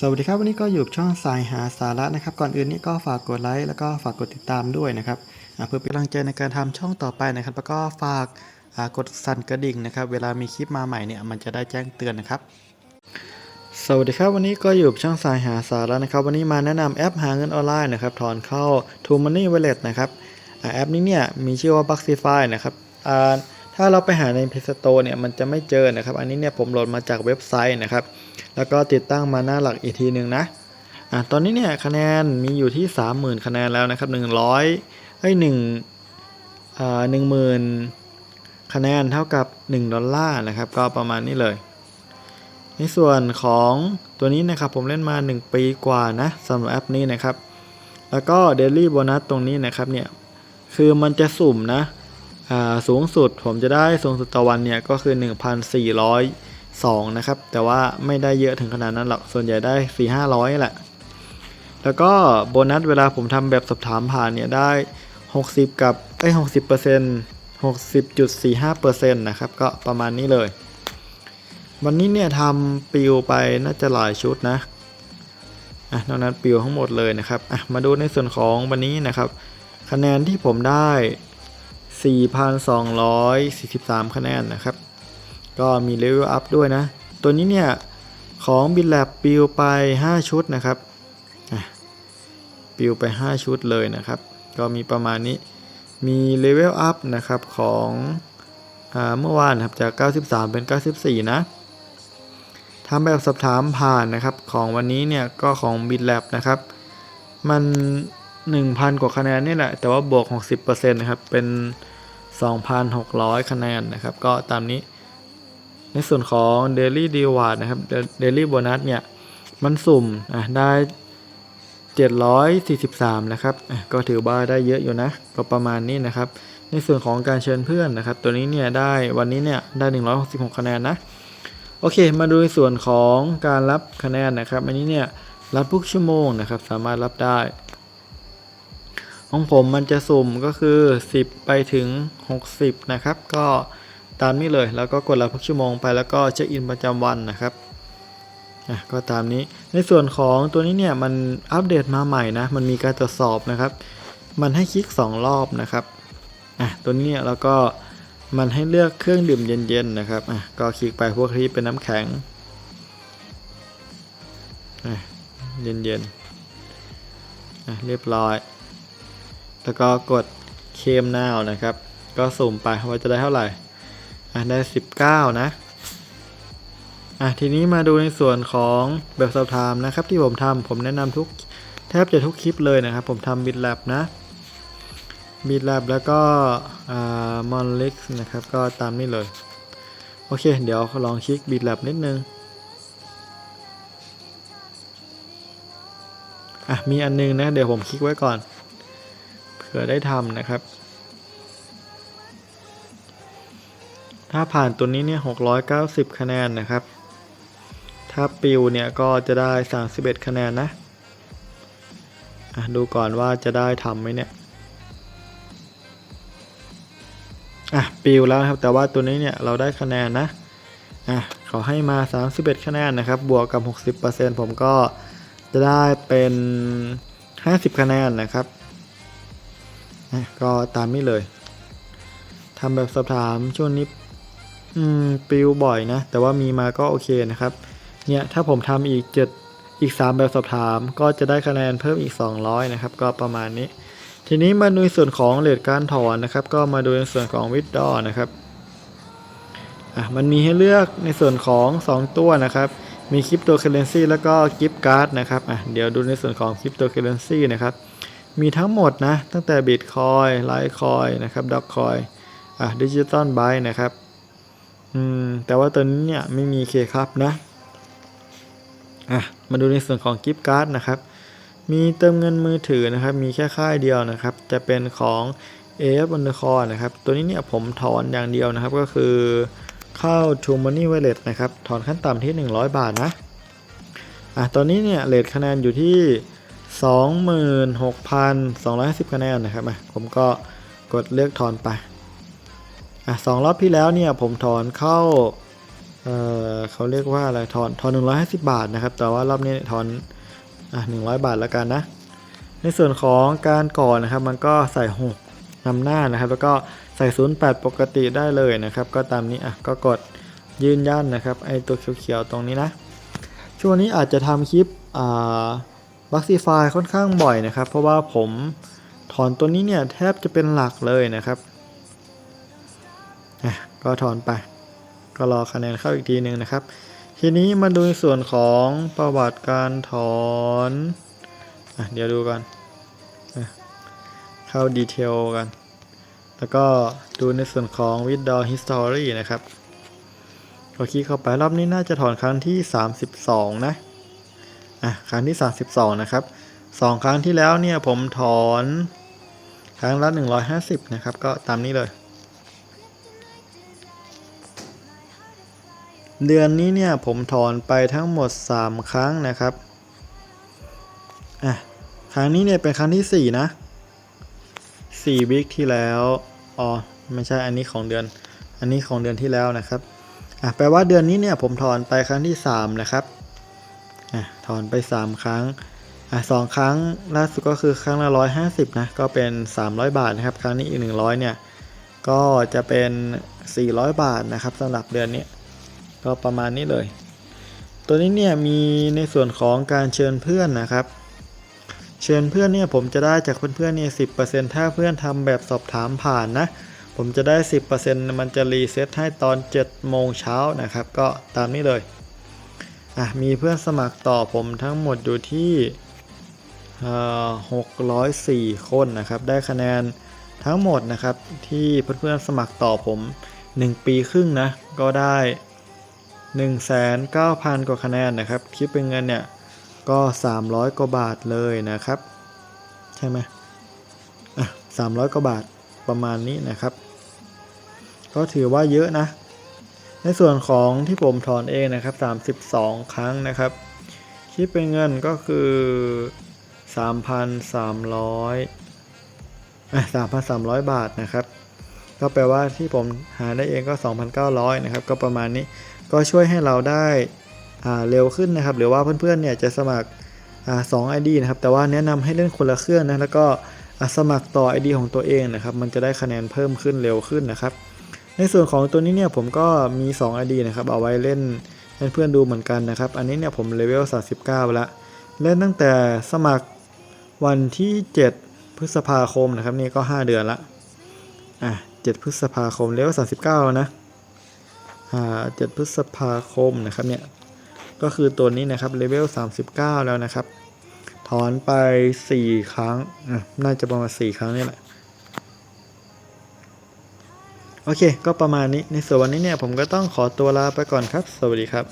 สวัสดีครับวันนี้ก็อยู่ช่องสายหาสาระนะครับ ก่อนอื่นนี่ก็ฝากกดไลค์แล้วก็ฝากกดติดตามด้วยนะครับเพื่อเป็นกำลังใจในการทำช่องต่อไปนะครับ แล้วก็ฝากกดสั่นกระดิ่งนะครับ เวลามีคลิปมาใหม่เนี่ยมันจะได้แจ้งเตือนนะครับ สวัสดีครับวันนี้ก็อยู่ช่องสายหาสาระนะครับ วันนี้มาแนะนำแอปหาเงินออนไลน์นะครับถอนเข้า t o Money Wallet นะครับแอปนี้เนี่ยมีชื่อว่า Buxify นะครับ ถ้าเราไปหาใน Play Store เนี่ยมันจะไม่เจอนะครับ อันนี้เนี่ยผมโหลดมาจากเว็บไซต์นะครับ แล้วก็ติดตั้งมาหน้าหลักอีกทีหนึ่งนะอ่าตอนนี้เนี่ยคะแนนมีอยู่ที่ 30,000 คะแนนแล้วนะครับ 100เอ้ย1อ่า10,000 คะแนนเท่ากับ 1 ดอลลาร์นะครับ ก็ประมาณนี้เลย ในส่วนของตัวนี้นะครับผมเล่นมา 1 ปีกว่านะสำหรับแอปนี้นะครับ แล้วก็ Daily Bonus ตรงนี้นะครับเนี่ยคือมันจะสุ่มนะ สูงสุดผมจะได้สูงสุดต่อวันเนี่ยก็คือ 1,402 นะครับ แต่ว่าไม่ได้เยอะถึงขนาดนั้นหรอก ส่วนใหญ่ได้ 4 500 แหละ แล้วก็โบนัสเวลาผมทำแบบสอบถามผ่านเนี่ยได้ 60 กับไอ้60เปอร์เซ็นต์60.45เปอร์เซ็นต์นะครับ ก็ประมาณนี้เลย วันนี้เนี่ยทำปิวไปน่าจะหลายชุดนะอะนอกนั้นปิวทั้งหมดเลยนะครับอะมาดูในส่วนของวันนี้นะครับ คะแนนที่ผมได้ 4,243 คะแนนนะครับ ก็มีเลเวลอัพด้วยนะ ตัวนี้เนี่ย ของบินแลบปิวไป 5 ชุดนะครับปิวไป 5 ชุดเลยนะครับ ก็มีประมาณนี้มีเลเวลอัพนะครับของอเมื่อวานครับจาก 93 เป็น 94 นะทำแบบสอบถามผ่านนะครับของวันนี้เนี่ยก็ของบินแลบนะครับ มัน 1,000 กว่าคะแนนนี่แหละ แต่ว่าบวก 60%นะครับ เป็น 2,600 คะแนนนะครับ ก็ตามนี้ ในส่วนของ Daily d e w a r d นะครับ Daily Bonus เนี่ย มันสุ่มอะได้ 743 นะครับ ก็ถือว่าได้เยอะอยู่นะ ก็ประมาณนี้นะครับ ในส่วนของการเชิญเพื่อนนะครับ ตัวนี้เนี่ยได้วันนี้เนี่ยได้ 166 คะแนนนะ โอเค มาดูในส่วนของการรับคะแนนนะครับ อันนี้เนี่ยรับทุกชั่วโมงนะครับ สามารถรับได้ ของผมมันจะสุ่มก็คือ 10 ไปถึง 60 นะครับ ก็ตามนี้เลยแล้วก็กดรับทุกชั่วโมงไปแล้วก็เช็คอินประจำวันนะครับอะก็ตามนี้ในส่วนของตัวนี้เนี่ยมันอัปเดตมาใหม่นะมันมีการตรวจสอบนะครับ มันให้คลิก 2 รอบนะครับอะตัวนี้เนี่ยแล้วก็มันให้เลือกเครื่องดื่มเย็นๆนะครับอะก็คลิกไปพวกที่เป็นน้ำแข็งอะเย็นๆอะเรียบร้อย แล้วก็กดเคมนาวนะครับ ก็สุ่มไปว่าจะได้เท่าไหร่อะได้ 19 นะอะทีนี้มาดูในส่วนของแบบสอบถามนะครับ ที่ผมทำผมแนะนำทุกแทบจะทุกคลิปเลยนะครับ ผมทำบิ t แลบนะบิ t แลบแล้วก็มอนเล็กนะครับ ก็ตามนี้เลย โอเค เดี๋ยวลองคลิกบิ t แลบนิดนึงอะมีอันนึงนะ เดี๋ยวผมคลิกไว้ก่อน เผื่อได้ทำนะครับ ถ้าผ่านตัวนี้เนี่ย690 คะแนนนะครับ ถ้าปิวเนี่ยก็จะได้ 31 คะแนนนะอะดูก่อนว่าจะได้ทำไหมเนี่ยอะปิวแล้วครับแต่ว่าตัวนี้เนี่ยเราได้คะแนนนะอะเขาให้มา 31 คะแนนนะครับ บวกกับ 60%ผมก็จะได้เป็น 50 คะแนนนะครับ อะก็ตามนี้เลยทำแบบสอบถามช่วงนี้อืมปิวบ่อยนะ แต่ว่ามีมาก็โอเคนะครับ เนี่ยถ้าผมทำอีกเจ็ดอีก 3 แบบสอบถาม ก็จะได้คะแนนเพิ่มอีก 200 นะครับ ก็ประมาณนี้ ทีนี้มาดูในส่วนของเลทการถอนนะครับ ก็มาดูในส่วนของวิดดอนะครับอะมันมีให้เลือกในส่วนของ 2 ตัวนะครับ มีคริปโตเคเรนซีแล้วก็กิฟต์การ์ดนะครับอะเดี๋ยวดูในส่วนของคริปโตเคเรนซีนะครับ มีทั้งหมดนะ ตั้งแต่บิตคอยไลท์คอยนะครับด็อกคอยอะดิจิตอลไบนะครับอืมแต่ว่าตัวนี้เนี่ยไม่มีเคครับนะอะมาดูในส่วนของกิฟต์การ์ดนะครับ มีเติมเงินมือถือนะครับ มีแค่ค่ายเดียวนะครับ จะเป็นของ AF Undercore นะครับ ตัวนี้เนี่ยผมถอนอย่างเดียวนะครับ ก็คือเข้า t o Money Wallet นะครับ ถอนขั้นต่ำที่ 100 บาทนะ อะ ตอนนี้เนี่ยเลทคะแนนอยู่ที่ 26,250 คะแนนนะครับผมก็กดเลือกถอนไปอะสองรอบที่แล้วเนี่ยผมถอนเข้าเออเขาเรียกว่าอะไรทอนทอน 150 บาทนะครับ แต่ว่ารอบนี้ทอนอะ100 บาทแล้วกันนะ ในส่วนของการก่อนนะครับ มันก็ใส่ 6นำหน้านะครับ แล้วก็ใส่ 08 ปกติได้เลยนะครับ ก็ตามนี้อะก็กดยืนยันนะครับไอตัวเขียวๆตรงนี้นะ ช่วงนี้อาจจะทำคลิปอ่า บัคซีไฟค่อนข้างบ่อยนะครับ เพราะว่าผมถอนตัวนี้เนี่ยแทบจะเป็นหลักเลยนะครับก็ถอนไป ก็รอคะแนนเข้าอีกทีหนึ่งนะครับ ทีนี้มาดูในส่วนของประวัติการถอนอเดี๋ยวดูกันเข้าดีเทลกัน แล้วก็ดูในส่วนของ withdraw history นะครับก็คลิกเข้าไปรอบนี้น่าจะถอนครั้งที่ 32 นะ อะครั้งที่ 32 นะครับ 2 ครั้งที่แล้วเนี่ยผมถอนครั้งละ 150 นะครับ ก็ตามนี้เลย เดือนนี้เนี่ยผมถอนไปทั้งหมด 3 ครั้งนะครับอะครั้งนี้เนี่ยเป็นครั้งที่ 4 นะ4วิคที่แล้วอ๋อไม่ใช่อันนี้ของเดือน อันนี้ของเดือนที่แล้วนะครับอะแปลว่าเดือนนี้เนี่ยผมถอนไปครั้งที่ 3 นะครับ อะถอนไป 3 ครั้งอะสองครั้งล่าสุดก็คือครั้งละ150นะก็เป็น 300 บาทนะครับ ครั้งนี้อีก 100เนี่ยก็จะเป็น 400 บาทนะครับสำหรับเดือนนี้ก็ประมาณนี้เลย ตัวนี้เนี่ยมีในส่วนของการเชิญเพื่อนนะครับ เชิญเพื่อนเนี่ยผมจะได้จากเพื่อนๆเนี่ย10%ถ้าเพื่อนทำแบบสอบถามผ่านนะผมจะได้ 10%มันจะรีเซ็ตให้ตอน7โมงเช้านะครับ ก็ตามนี้เลย อะมีเพื่อนสมัครต่อผมทั้งหมดอยู่ที่เอ่อ604 คนนะครับ ได้คะแนนทั้งหมดนะครับ ที่เพื่อนๆสมัครต่อผม 1 ปีครึ่งนะ ก็ได้ 19,000 กว่าคะแนนนะครับ คิดเป็นเงินเนี่ย ก็ 300 กว่าบาทเลยนะครับ ใช่ไหมอะ300 กว่าบาทประมาณนี้นะครับ ก็ถือว่าเยอะนะ ในส่วนของที่ผมถอนเองนะครับ 32 ครั้งนะครับ คิดเป็นเงินก็คือ 3,300อะ3,300 บาทนะครับ ก็แปลว่าที่ผมหาได้เองก็ 2,900 นะครับ ก็ประมาณนี้ ก็ช่วยให้เราได้เร็วขึ้นนะครับ หรือว่าเพื่อนๆ เนี่ยจะสมัครอ่าสอง ID นะครับ แต่ว่าแนะนำให้เล่นคนละเครื่องนะ แล้วก็สมัครต่อ ID ของตัวเองนะครับ มันจะได้คะแนนเพิ่มขึ้นเร็วขึ้นนะครับ ในส่วนของตัวนี้เนี่ยผมก็มี 2 ID นะครับเอาไว้เล่นให้เพื่อนดูเหมือนกันนะครับ อันนี้เนี่ยผมเลเวล 39แล้วเล่นตั้งแต่สมัครวันที่ 7 พฤษภาคมนะครับนี่ก็ 5 เดือนละอะ7พฤษภาคมเลเวล 39แล้วนะอ่า7พฤษภาคมนะครับเนี่ยก็คือตัวนี้นะครับเลเวล 39 แล้วนะครับ ถอนไป 4 ครั้งน่าจะประมาณ 4 ครั้งนี่แหละ โอเค ก็ประมาณนี้ในส่วนวันนี้เนี่ยผมก็ต้องขอตัวลาไปก่อนครับ สวัสดีครับ